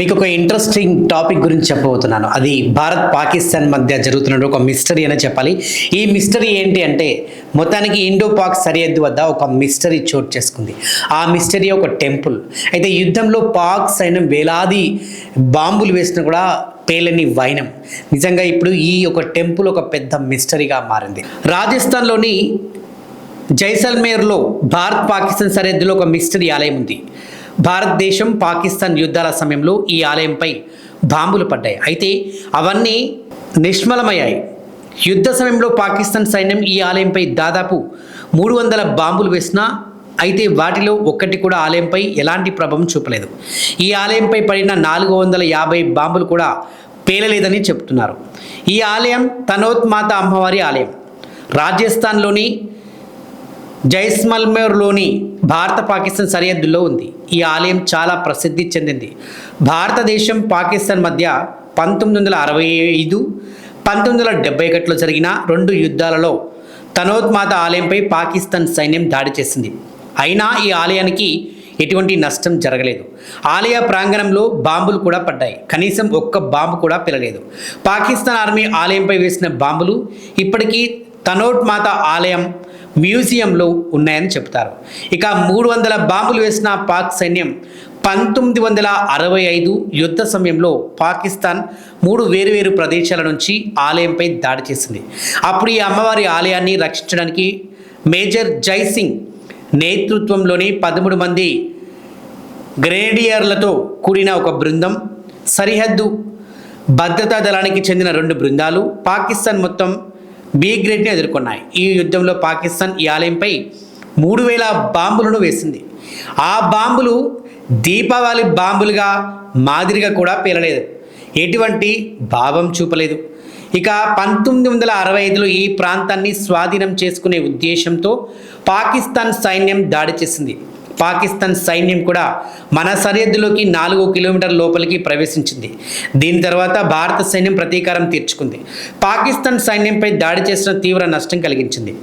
మీకు ఒక interesting topic గురించి చెప్పబోతున్నాను. అది భారత్ పాకిస్తాన్ మధ్య జరుగుతున్న ఒక మిస్టరీ అనే చెప్పాలి. ఈ మిస్టరీ ఏంటి అంటే మొత్తానికి ఇండో పాక్ సరిహద్దు వద్ద ఒక మిస్టరీ చోటు చేసుకుంది. ఆ మిస్టరీ ఒక టెంపుల్. అయితే యుద్ధంలో పాక్ సైన్యం వేలాది బాంబులు వేసినా కూడా పేలని వైనం. నిజంగా ఇప్పుడు ఈ ఒక టెంపుల్ ఒక పెద్ద మిస్టరీగా మారింది. రాజస్థాన్లోని జైసల్మేర్లో భారత్ పాకిస్తాన్ సరిహద్దులో ఒక మిస్టరీ ఆలయం ఉంది. భారతదేశం పాకిస్తాన్ యుద్ధాల సమయంలో ఈ ఆలయంపై బాంబులు పడ్డాయి. అయితే అవన్నీ నిష్మలమయ్యాయి యుద్ధ సమయంలో పాకిస్తాన్ సైన్యం ఈ ఆలయంపై దాదాపు మూడు వందల బాంబులు వేసినా అయితే వాటిలో ఒక్కటి కూడా ఆలయంపై ఎలాంటి ప్రభావం చూపలేదు. ఈ ఆలయంపై పడిన నాలుగు వందల యాభై బాంబులు కూడా పేలలేదని చెప్తున్నారు. ఈ ఆలయం తనోత్మాత అమ్మవారి ఆలయం. రాజస్థాన్లోని జైస్మల్మేర్లోని భారత పాకిస్తాన్ సరిహద్దుల్లో ఉంది. ఈ ఆలయం చాలా ప్రసిద్ధి చెందింది. భారతదేశం పాకిస్తాన్ మధ్య పంతొమ్మిది వందల అరవై ఐదు పంతొమ్మిది వందల డెబ్బై ఒకటిలో జరిగిన రెండు యుద్ధాలలో తనోత్మాత ఆలయంపై పాకిస్తాన్ సైన్యం దాడి చేసింది. అయినా ఈ ఆలయానికి ఎటువంటి నష్టం జరగలేదు. ఆలయ ప్రాంగణంలో బాంబులు కూడా పడ్డాయి. కనీసం ఒక్క బాంబు కూడా పిలలేదు. పాకిస్తాన్ ఆర్మీ ఆలయంపై వేసిన బాంబులు ఇప్పటికీ తనోట్ మాత ఆలయం మ్యూజియంలో ఉన్నాయని చెప్తారు ఇక మూడు వందల బాంబులు వేసిన పాక్ సైన్యం పంతొమ్మిది వందల అరవై ఐదు యుద్ధ సమయంలో పాకిస్తాన్ మూడు వేరువేరు ప్రదేశాల నుంచి ఆలయంపై దాడి చేసింది. అప్పుడు ఈ అమ్మవారి ఆలయాన్ని రక్షించడానికి మేజర్ జై సింగ్ నేతృత్వంలోని పదమూడు మంది గ్రేడియర్లతో కూడిన ఒక బృందం సరిహద్దు భద్రతా దళానికి చెందిన రెండు బృందాలు పాకిస్తాన్ మొత్తం బి గ్రేడ్ని ఎదుర్కొన్నాయి. ఈ యుద్ధంలో పాకిస్తాన్ ఈ ఆలయంపై మూడు వేల బాంబులను వేసింది. ఆ బాంబులు దీపావళి బాంబులుగా మాదిరిగా కూడా పేలలేదు. ఎటువంటి భావం చూపలేదు. ఇక పంతొమ్మిది వందల అరవై ఐదులో ఈ ప్రాంతాన్ని స్వాధీనం చేసుకునే ఉద్దేశంతో పాకిస్తాన్ సైన్యం దాడి చేసింది. పాకిస్తాన్ సైన్యం కూడా మన సరిహద్దులోకి నాలుగు కిలోమీటర్ లోపలికి ప్రవేశించింది. దీని తర్వాత భారత సైన్యం ప్రతీకారం తీర్చుకుంది. పాకిస్తాన్ సైన్యంపై దాడి చేసిన తీవ్ర నష్టం కలిగించింది.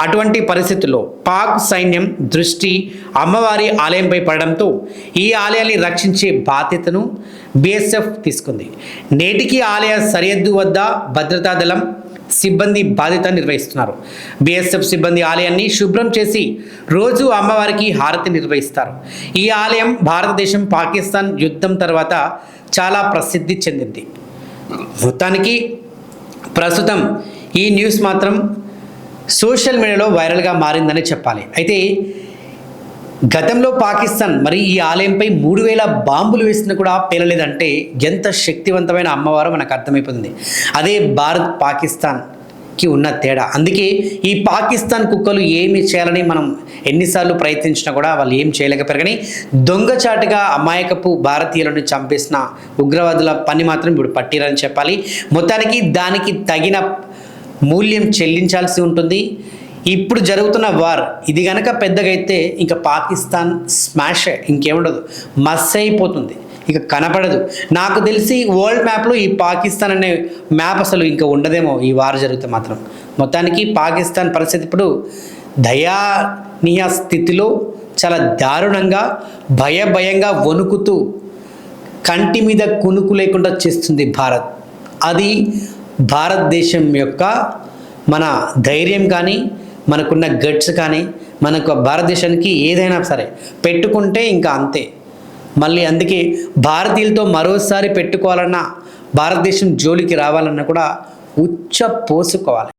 అటువంటి పరిస్థితుల్లో పాక్ సైన్యం దృష్టి అమ్మవారి ఆలయంపై పడడంతో ఈ ఆలయాన్ని రక్షించే బాధ్యతను బిఎస్ఎఫ్ తీసుకుంది. నేటికి ఆలయ సరిహద్దు వద్ద భద్రతా దళం సిబ్బంది బాధ్యత నిర్వహిస్తున్నారు. బిఎస్ఎఫ్ సిబ్బంది ఆలయాన్ని శుభ్రం చేసి రోజు అమ్మవారికి హారతి నిర్వహిస్తారు. ఈ ఆలయం భారతదేశం పాకిస్తాన్ యుద్ధం తర్వాత చాలా ప్రసిద్ధి చెందింది. మొత్తానికి ప్రస్తుతం ఈ న్యూస్ మాత్రం సోషల్ మీడియాలో వైరల్గా మారిందని చెప్పాలి. అయితే గతంలో పాకిస్తాన్ మరి ఈ ఆలయంపై మూడు వేల బాంబులు వేసినా కూడా పేలలేదంటే ఎంత శక్తివంతమైన అమ్మవారో మనకు అర్థమైపోతుంది. అదే భారత్ పాకిస్తాన్కి ఉన్న తేడా. అందుకే ఈ పాకిస్తాన్ కుక్కలు ఏమి చేయాలని మనం ఎన్నిసార్లు ప్రయత్నించినా కూడా వాళ్ళు ఏం చేయలేకపోయారు. కానీ దొంగచాటుగా అమాయకపు భారతీయులను చంపేసిన ఉగ్రవాదుల పని మాత్రం ఇప్పుడు పట్టిరని చెప్పాలి. మొత్తానికి దానికి తగిన మూల్యం చెల్లించాల్సి ఉంటుంది. ఇప్పుడు జరుగుతున్న వార్ ఇది గనక పెద్దగైతే ఇంకా పాకిస్తాన్ స్మాష్ ఇంకేముండదు. మస్ అయిపోతుంది ఇక కనపడదు. నాకు తెలిసి వరల్డ్ మ్యాప్లో ఈ పాకిస్తాన్ అనే మ్యాప్ అసలు ఇంకా ఉండదేమో ఈ వార్ జరిగితే మాత్రం. మొత్తానికి పాకిస్తాన్ పరిస్థితి ఇప్పుడు దయానీయ స్థితిలో చాలా దారుణంగా భయ భయంగా వణుకుతూ కంటి మీద కునుకు లేకుండా చేస్తుంది భారత్. అది భారతదేశం యొక్క మన ధైర్యం కానీ మనకున్న గట్స్ కానీ మనకు భారతదేశానికి ఏదైనా సరే పెట్టుకుంటే ఇంకా అంతే. మళ్ళీ అందుకే భారతీయులతో మరోసారి పెట్టుకోవాలన్నా భారతదేశం జోలికి రావాలన్నా కూడా ఉచ్చ పోసుకోవాలి.